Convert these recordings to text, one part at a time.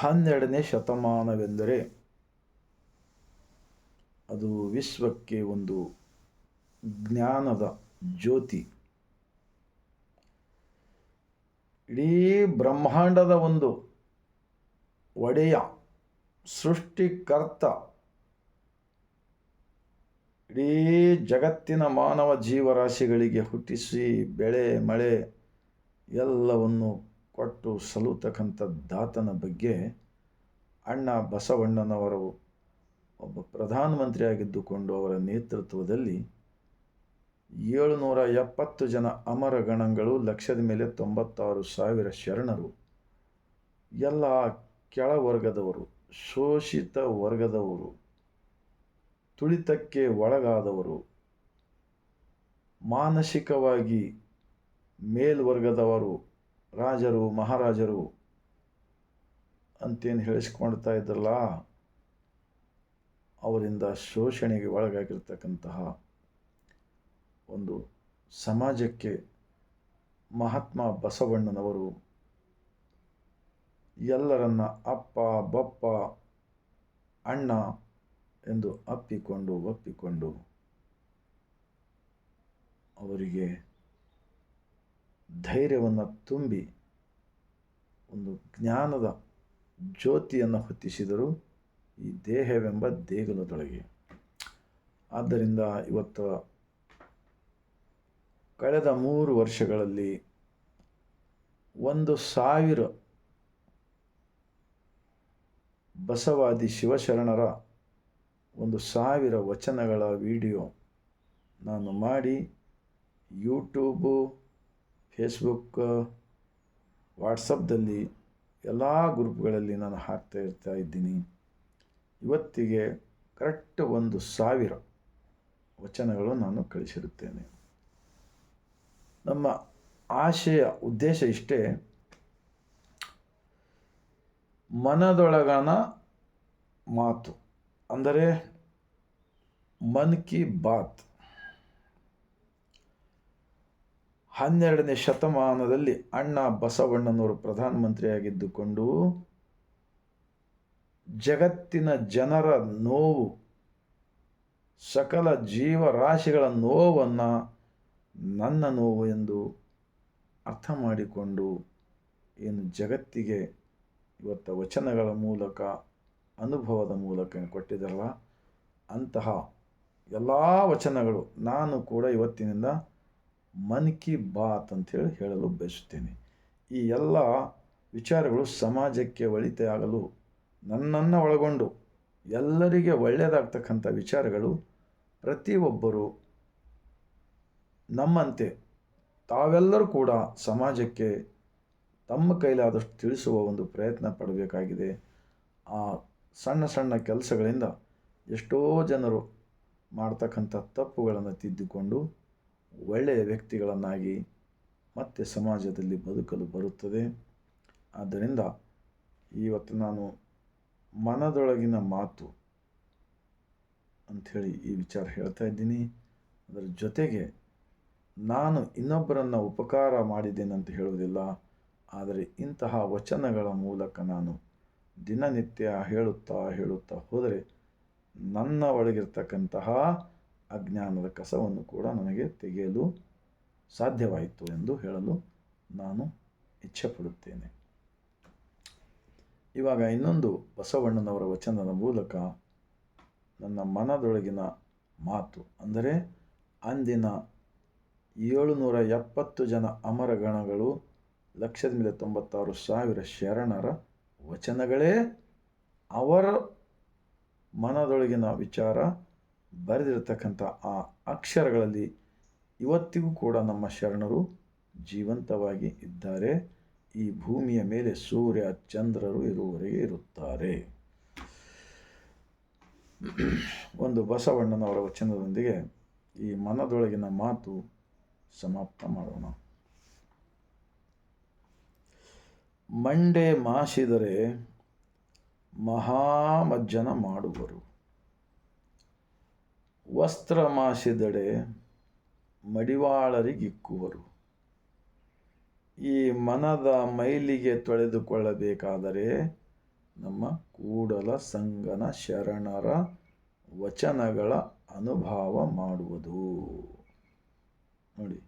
ಹನ್ನೆರಡನೇ ಶತಮಾನವೆಂದರೆ ಅದು ವಿಶ್ವಕ್ಕೆ ಒಂದು ಜ್ಞಾನದ ಜ್ಯೋತಿ. ಇಡೀ ಬ್ರಹ್ಮಾಂಡದ ಒಂದು ಒಡೆಯ, ಸೃಷ್ಟಿಕರ್ತ, ಇಡೀ ಜಗತ್ತಿನ ಮಾನವ ಜೀವರಾಶಿಗಳಿಗೆ ಹುಟ್ಟಿಸಿ ಬೆಳೆ, ಮಳೆ, ಎಲ್ಲವನ್ನು ಕೊಟ್ಟು ಸಲುತಕ್ಕಂಥ ದಾತನ ಬಗ್ಗೆ ಅಣ್ಣ ಬಸವಣ್ಣನವರು ಒಬ್ಬ ಪ್ರಧಾನಮಂತ್ರಿಯಾಗಿದ್ದುಕೊಂಡು ಅವರ ನೇತೃತ್ವದಲ್ಲಿ ಏಳುನೂರ ಎಪ್ಪತ್ತು ಜನ ಅಮರ ಗಣಗಳು ಲಕ್ಷದ ಮೇಲೆ ತೊಂಬತ್ತಾರು ಸಾವಿರ ಶರಣರು, ಎಲ್ಲ ಕೆಳವರ್ಗದವರು, ಶೋಷಿತ ವರ್ಗದವರು, ತುಳಿತಕ್ಕೆ ಒಳಗಾದವರು, ಮಾನಸಿಕವಾಗಿ ಮೇಲ್ವರ್ಗದವರು ರಾಜರು, ಮಹಾರಾಜರು ಅಂತೇನು ಹೇಳಿಸ್ಕೊಳ್ತಾ ಇದ್ರಲ್ಲ, ಅವರಿಂದ ಶೋಷಣೆಗೆ ಒಳಗಾಗಿರ್ತಕ್ಕಂತಹ ಒಂದು ಸಮಾಜಕ್ಕೆ ಮಹಾತ್ಮ ಬಸವಣ್ಣನವರು ಎಲ್ಲರನ್ನ ಅಪ್ಪ, ಬಪ್ಪ, ಅಣ್ಣ ಎಂದು ಅಪ್ಪಿಕೊಂಡು ಒಪ್ಪಿಕೊಂಡು ಅವರಿಗೆ ಧೈರ್ಯವನ್ನು ತುಂಬಿ ಒಂದು ಜ್ಞಾನದ ಜ್ಯೋತಿಯನ್ನು ಹೊತ್ತಿಸಿದರು ಈ ದೇಹವೆಂಬ ದೇಗುಲದೊಳಗೆ. ಆದ್ದರಿಂದ ಇವತ್ತು ಕಳೆದ ಮೂರು ವರ್ಷಗಳಲ್ಲಿ ಒಂದು ಸಾವಿರ ಬಸವಾದಿ ಶಿವಶರಣರ ಒಂದು ಸಾವಿರ ವಚನಗಳ ವಿಡಿಯೋ ನಾನು ಮಾಡಿ ಯೂಟ್ಯೂಬು ಫೇಸ್ಬುಕ್ ವಾಟ್ಸಪ್ದಲ್ಲಿ ಎಲ್ಲ ಗ್ರೂಪ್ಗಳಲ್ಲಿ ನಾನು ಹಾಕ್ತಾ ಇರ್ತಾ ಇದ್ದೀನಿ. ಇವತ್ತಿಗೆ ಕರೆಕ್ಟ್ ಒಂದು ಸಾವಿರ ವಚನಗಳು ನಾನು ಕಳಿಸಿರುತ್ತೇನೆ. ನಮ್ಮ ಆಶೆಯ ಉದ್ದೇಶ ಇಷ್ಟೇ, ಮನದೊಳಗನ ಮಾತು. ಅಂದರೆ ಮನ್ ಕಿ ಬಾತ್. ಹನ್ನೆರಡನೇ ಶತಮಾನದಲ್ಲಿ ಅಣ್ಣ ಬಸವಣ್ಣನವರು ಪ್ರಧಾನಮಂತ್ರಿಯಾಗಿದ್ದುಕೊಂಡು ಜಗತ್ತಿನ ಜನರ ನೋವು, ಸಕಲ ಜೀವರಾಶಿಗಳ ನೋವನ್ನು ನನ್ನ ನೋವು ಎಂದು ಅರ್ಥ ಮಾಡಿಕೊಂಡು ಏನು ಜಗತ್ತಿಗೆ ಇವತ್ತು ವಚನಗಳ ಮೂಲಕ, ಅನುಭವದ ಮೂಲಕ ಕೊಟ್ಟಿದ್ದಾರಲ್ಲ, ಅಂತಹ ಎಲ್ಲ ವಚನಗಳು ನಾನು ಕೂಡ ಇವತ್ತಿನಿಂದ ಮನ್ ಕಿ ಬಾತ್ ಅಂಥೇಳಿ ಹೇಳಲು ಬಯಸುತ್ತೇನೆ. ಈ ಎಲ್ಲ ವಿಚಾರಗಳು ಸಮಾಜಕ್ಕೆ ಒಳಿತಾಗಲು ನನ್ನನ್ನು ಒಳಗೊಂಡು ಎಲ್ಲರಿಗೆ ಒಳ್ಳೆಯದಾಗ್ತಕ್ಕಂಥ ವಿಚಾರಗಳು ಪ್ರತಿಯೊಬ್ಬರು ನಮ್ಮಂತೆ ತಾವೆಲ್ಲರೂ ಕೂಡ ಸಮಾಜಕ್ಕೆ ತಮ್ಮ ಕೈಲಾದಷ್ಟು ತಿಳಿಸುವ ಒಂದು ಪ್ರಯತ್ನ ಪಡಬೇಕಾಗಿದೆ. ಆ ಸಣ್ಣ ಸಣ್ಣ ಕೆಲಸಗಳಿಂದ ಎಷ್ಟೋ ಜನರು ಮಾಡ್ತಕ್ಕಂಥ ತಪ್ಪುಗಳನ್ನು ತಿದ್ದಿಕೊಂಡು ಒಳ್ಳೆಯ ವ್ಯಕ್ತಿಗಳನ್ನಾಗಿ ಮತ್ತೆ ಸಮಾಜದಲ್ಲಿ ಬದುಕಲು ಬರುತ್ತದೆ. ಆದ್ದರಿಂದ ಇವತ್ತು ನಾನು ಮನದೊಳಗಿನ ಮಾತು ಅಂಥೇಳಿ ಈ ವಿಚಾರ ಹೇಳ್ತಾ ಇದ್ದೀನಿ. ಅದರ ಜೊತೆಗೆ ನಾನು ಇನ್ನೊಬ್ಬರನ್ನು ಉಪಕಾರ ಮಾಡಿದ್ದೇನಂತ ಹೇಳುವುದಿಲ್ಲ. ಆದರೆ ಇಂತಹ ವಚನಗಳ ಮೂಲಕ ನಾನು ದಿನನಿತ್ಯ ಹೇಳುತ್ತಾ ಹೇಳುತ್ತಾ ಹೋದರೆ ನನ್ನ ಒಳಗಿರ್ತಕ್ಕಂತಹ ಅಜ್ಞಾನದ ಕಸವನ್ನು ಕೂಡ ನನಗೆ ತೆಗೆಯಲು ಸಾಧ್ಯವಾಯಿತು ಎಂದು ಹೇಳಲು ನಾನು ಇಚ್ಛೆಪಡುತ್ತೇನೆ. ಇವಾಗ ಇನ್ನೊಂದು ಬಸವಣ್ಣನವರ ವಚನದ ಮೂಲಕ ನನ್ನ ಮನದೊಳಗಿನ ಮಾತು ಅಂದರೆ ಅಂದಿನ ಏಳುನೂರ ಎಪ್ಪತ್ತು ಜನ ಅಮರಗಣಗಳು ಲಕ್ಷದ ಮೇಲೆ ತೊಂಬತ್ತಾರು ಸಾವಿರ ಶರಣರ ವಚನಗಳೇ ಅವರ ಮನದೊಳಗಿನ ವಿಚಾರ ಬರೆದಿರತಕ್ಕಂಥ ಆ ಅಕ್ಷರಗಳಲ್ಲಿ ಇವತ್ತಿಗೂ ಕೂಡ ನಮ್ಮ ಶರಣರು ಜೀವಂತವಾಗಿ ಇದ್ದಾರೆ. ಈ ಭೂಮಿಯ ಮೇಲೆ ಸೂರ್ಯ, ಚಂದ್ರರು ಇರುವವರೆಗೆ ಇರುತ್ತಾರೆ. ಒಂದು ಬಸವಣ್ಣನವರ ವಚನದೊಂದಿಗೆ ಈ ಮನದೊಳಗಿನ ಮಾತು ಸಮಾಪ್ತ ಮಾಡೋಣ. ಮಂಡೆ ಮಾಸಿದರೆ ಮಹಾಮಜ್ಜನ ಮಾಡುವರು. ವಸ್ತ್ರ ಮಾಸಿದಡೆ ಮಡಿವಾಳರಿಗಿಕ್ಕುವರು. ಈ ಮನದ ಮೈಲಿಗೆ ತೊಳೆದುಕೊಳ್ಳಬೇಕಾದರೆ ನಮ್ಮ ಕೂಡಲ ಸಂಗನ ಶರಣರ ವಚನಗಳ ಅನುಭವ ಮಾಡುವುದು. ನೋಡಿ.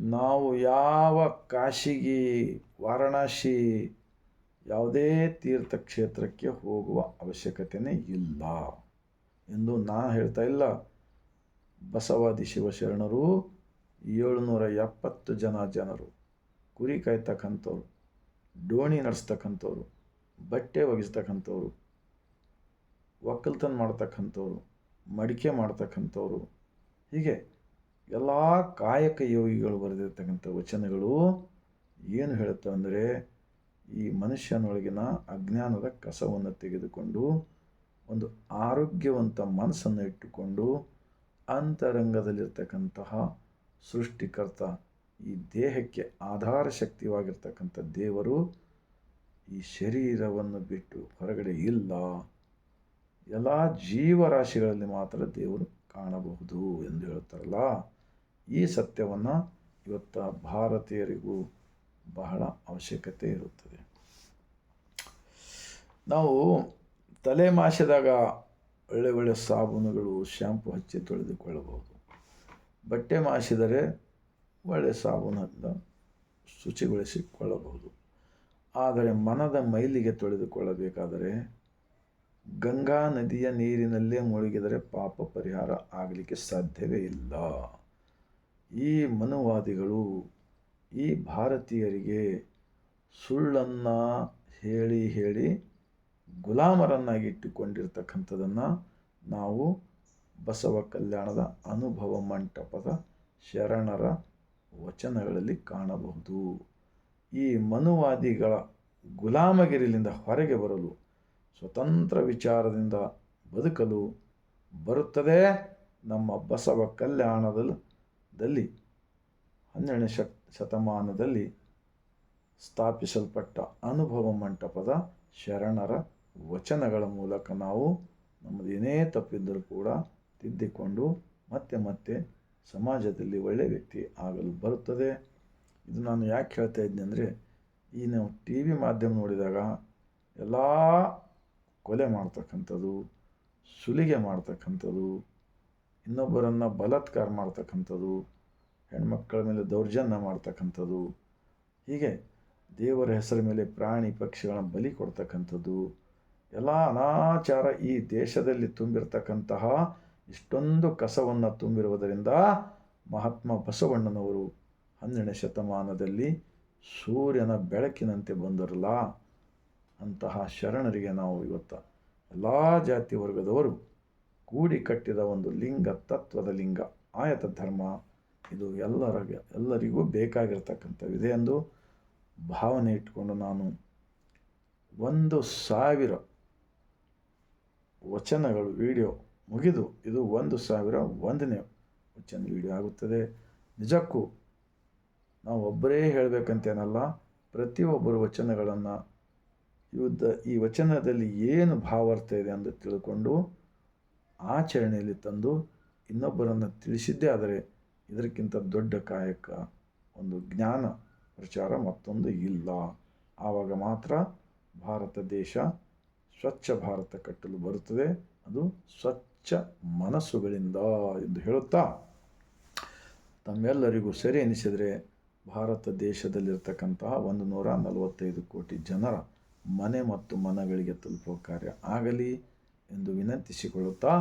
ನಾವು ಯಾವ ಕಾಶಿಗೆ, ವಾರಣಾಸಿ ಯಾವುದೇ ತೀರ್ಥಕ್ಷೇತ್ರಕ್ಕೆ ಹೋಗುವ ಅವಶ್ಯಕತೆಯೇ ಇಲ್ಲ. ನಾನು ಹೇಳ್ತಾ ಇಲ್ಲ. ಬಸವಾದಿ ಶಿವಶರಣರು ಏಳುನೂರ ಎಪ್ಪತ್ತು ಜನ ಜನರು. ಕುರಿ ಕಾಯ್ತಕ್ಕಂಥವ್ರು ಡೋಣಿ ನಡೆಸ್ತಕ್ಕಂಥವ್ರು, ಬಟ್ಟೆ ಒಗಿಸ್ತಕ್ಕಂಥವ್ರು, ಒಕ್ಕಲ್ತನ ಮಾಡ್ತಕ್ಕಂಥವ್ರು, ಮಡಿಕೆ ಮಾಡ್ತಕ್ಕಂಥವ್ರು. ಹೀಗೆ ಎಲ್ಲ ಕಾಯಕ ಯೋಗಿಗಳು ಬರೆದಿರ್ತಕ್ಕಂಥ ವಚನಗಳು ಏನು ಹೇಳುತ್ತೆ ಅಂದರೆ ಈ ಮನುಷ್ಯನೊಳಗಿನ ಅಜ್ಞಾನದ ಕಸವನ್ನು ತೆಗೆದುಕೊಂಡು ಒಂದು ಆರೋಗ್ಯವಂತ ಮನಸ್ಸನ್ನು ಇಟ್ಟುಕೊಂಡು ಅಂತರಂಗದಲ್ಲಿರ್ತಕ್ಕಂತಹ ಸೃಷ್ಟಿಕರ್ತ ಈ ದೇಹಕ್ಕೆ ಆಧಾರ ಶಕ್ತಿವಾಗಿರ್ತಕ್ಕಂಥ ದೇವರು ಈ ಶರೀರವನ್ನು ಬಿಟ್ಟು ಹೊರಗಡೆ ಇಲ್ಲ. ಎಲ್ಲ ಜೀವರಾಶಿಗಳಲ್ಲಿ ಮಾತ್ರ ದೇವರು ಕಾಣಬಹುದು ಎಂದು ಹೇಳ್ತಾರಲ್ಲ. ಈ ಸತ್ಯವನ್ನು ಇವತ್ತ ಭಾರತೀಯರಿಗೂ ಬಹಳ ಅವಶ್ಯಕತೆ ಇರುತ್ತದೆ. ನಾವು ತಲೆ ಮಾಸಿದಾಗ ಒಳ್ಳೆ ಒಳ್ಳೆ ಸಾಬೂನುಗಳು ಶ್ಯಾಂಪು ಹಚ್ಚಿ ತೊಳೆದುಕೊಳ್ಳಬಹುದು. ಬಟ್ಟೆ ಮಾಸಿದರೆ ಒಳ್ಳೆಯ ಸಾಬೂನನ್ನು ಶುಚಿಗೊಳಿಸಿಕೊಳ್ಳಬಹುದು ಆದರೆ ಮನದ ಮೈಲಿಗೆ ತೊಳೆದುಕೊಳ್ಳಬೇಕಾದರೆ ಗಂಗಾ ನದಿಯ ನೀರಿನಲ್ಲೇ ಮುಳುಗಿದರೆ ಪಾಪ ಪರಿಹಾರ ಆಗಲಿಕ್ಕೆ ಸಾಧ್ಯವೇ ಇಲ್ಲ. ಈ ಮನುವಾದಿಗಳು ಈ ಭಾರತೀಯರಿಗೆ ಸುಳ್ಳನ್ನು ಹೇಳಿ ಹೇಳಿ ಗುಲಾಮರನ್ನಾಗಿ ಇಟ್ಟುಕೊಂಡಿರ್ತಕ್ಕಂಥದ್ದನ್ನು ನಾವು ಬಸವ ಕಲ್ಯಾಣದ ಅನುಭವ ಮಂಟಪದ ಶರಣರ ವಚನಗಳಲ್ಲಿ ಕಾಣಬಹುದು. ಈ ಮನುವಾದಿಗಳ ಗುಲಾಮಗಿರಿಲಿಂದ ಹೊರಗೆ ಬರಲು, ಸ್ವತಂತ್ರ ವಿಚಾರದಿಂದ ಬದುಕಲು ಬರುತ್ತದೆ ನಮ್ಮ ಬಸವ ಕಲ್ಯಾಣದಲ್ಲಿ. ಹನ್ನೆರಡನೇ ಶತ್ ಶತಮಾನದಲ್ಲಿ ಸ್ಥಾಪಿಸಲ್ಪಟ್ಟ ಅನುಭವ ಮಂಟಪದ ಶರಣರ ವಚನಗಳ ಮೂಲಕ ನಾವು ನಮ್ಮದು ಏನೇ ತಪ್ಪಿದ್ದರೂ ಕೂಡ ತಿದ್ದಿಕೊಂಡು ಮತ್ತೆ ಮತ್ತೆ ಸಮಾಜದಲ್ಲಿ ಒಳ್ಳೆಯ ವ್ಯಕ್ತಿ ಆಗಲು ಬರುತ್ತದೆ. ಇದು ನಾನು ಯಾಕೆ ಹೇಳ್ತಾ ಇದ್ದೀನಿ ಅಂದರೆ, ಈ ನಾವು ಟಿ ವಿ ಮಾಧ್ಯಮ ನೋಡಿದಾಗ ಎಲ್ಲ ಕೊಲೆ ಮಾಡ್ತಕ್ಕಂಥದ್ದು, ಸುಲಿಗೆ ಮಾಡ್ತಕ್ಕಂಥದ್ದು, ಇನ್ನೊಬ್ಬರನ್ನು ಬಲಾತ್ಕಾರ ಮಾಡ್ತಕ್ಕಂಥದ್ದು ಹೆಣ್ಮಕ್ಕಳ ಮೇಲೆ ದೌರ್ಜನ್ಯ ಮಾಡ್ತಕ್ಕಂಥದ್ದು, ಹೀಗೆ ದೇವರ ಹೆಸರ ಮೇಲೆ ಪ್ರಾಣಿ ಪಕ್ಷಿಗಳನ್ನ ಬಲಿ ಕೊಡ್ತಕ್ಕಂಥದ್ದು ಎಲ್ಲ ಅನಾಚಾರ ಈ ದೇಶದಲ್ಲಿ ತುಂಬಿರತಕ್ಕಂತಹ ಇಷ್ಟೊಂದು ಕಸವನ್ನು ತುಂಬಿರುವುದರಿಂದ ಮಹಾತ್ಮ ಬಸವಣ್ಣನವರು ಹನ್ನೆರಡನೇ ಶತಮಾನದಲ್ಲಿ ಸೂರ್ಯನ ಬೆಳಕಿನಂತೆ ಬಂದರಲ್ಲ? ಅಂತಹ ಶರಣರಿಗೆ ನಾವು ಇವತ್ತು ಎಲ್ಲ ಜಾತಿ ವರ್ಗದವರು ಕೂಡಿ ಕಟ್ಟಿದ ಒಂದು ಲಿಂಗ ತತ್ವದ ಲಿಂಗ ಆಯತ ಧರ್ಮ ಇದು ಎಲ್ಲರ ಎಲ್ಲರಿಗೂ ಬೇಕಾಗಿರ್ತಕ್ಕಂಥವಿದೆ ಎಂದು ಭಾವನೆ ಇಟ್ಕೊಂಡು ನಾನು ಒಂದು ಸಾವಿರ ವಚನಗಳು, ವಿಡಿಯೋ ಮುಗಿದು ಇದು ಒಂದು ಸಾವಿರ ಒಂದನೇ ವಚನ ವಿಡಿಯೋ ಆಗುತ್ತದೆ. ನಿಜಕ್ಕೂ ನಾವು ಒಬ್ಬರೇ ಹೇಳಬೇಕಂತೇನಲ್ಲ, ಪ್ರತಿಯೊಬ್ಬರು ವಚನಗಳನ್ನು ಯುದ್ಧ, ಈ ವಚನದಲ್ಲಿ ಏನು ಭಾವಾರ್ಥ ಇದೆ ಅಂತ ತಿಳ್ಕೊಂಡು ಆಚರಣೆಯಲ್ಲಿ ತಂದು ಇನ್ನೊಬ್ಬರನ್ನು ತಿಳಿಸಿದ್ದೇ ಆದರೆ ಇದಕ್ಕಿಂತ ದೊಡ್ಡ ಕಾಯಕ ಒಂದು ಜ್ಞಾನ ಪ್ರಚಾರ ಮತ್ತೊಂದು ಇಲ್ಲ. ಆವಾಗ ಮಾತ್ರ ಭಾರತ ದೇಶ ಸ್ವಚ್ಛ ಭಾರತ ಕಟ್ಟಲು ಬರುತ್ತದೆ. ಅದು ಸ್ವಚ್ಛ ಮನಸ್ಸುಗಳಿಂದ ಎಂದು ಹೇಳುತ್ತಾ, ತಮ್ಮೆಲ್ಲರಿಗೂ ಸರಿ ಎನಿಸಿದರೆ ಭಾರತ ದೇಶದಲ್ಲಿರ್ತಕ್ಕಂತಹ ಒಂದು ನೂರ ನಲವತ್ತೈದು ಕೋಟಿ ಜನರ ಮನೆ ಮತ್ತು ಮನಗಳಿಗೆ ತಲುಪುವ ಕಾರ್ಯ ಆಗಲಿ ಎಂದು ವಿನಂತಿಸಿಕೊಳ್ಳುತ್ತಾ,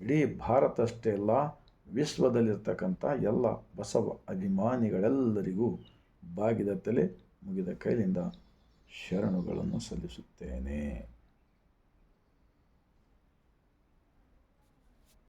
ಇಡೀ ಭಾರತ ಅಷ್ಟೇ ಅಲ್ಲ, ವಿಶ್ವದಲ್ಲಿರ್ತಕ್ಕಂಥ ಎಲ್ಲ ಬಸವ ಅಭಿಮಾನಿಗಳೆಲ್ಲರಿಗೂ ಬಾಗಿದ ತಲೆ ಮುಗಿದ ಕೈಲಿಂದ ಶರಣುಗಳನ್ನು ಸಲ್ಲಿಸುತ್ತೇನೆ.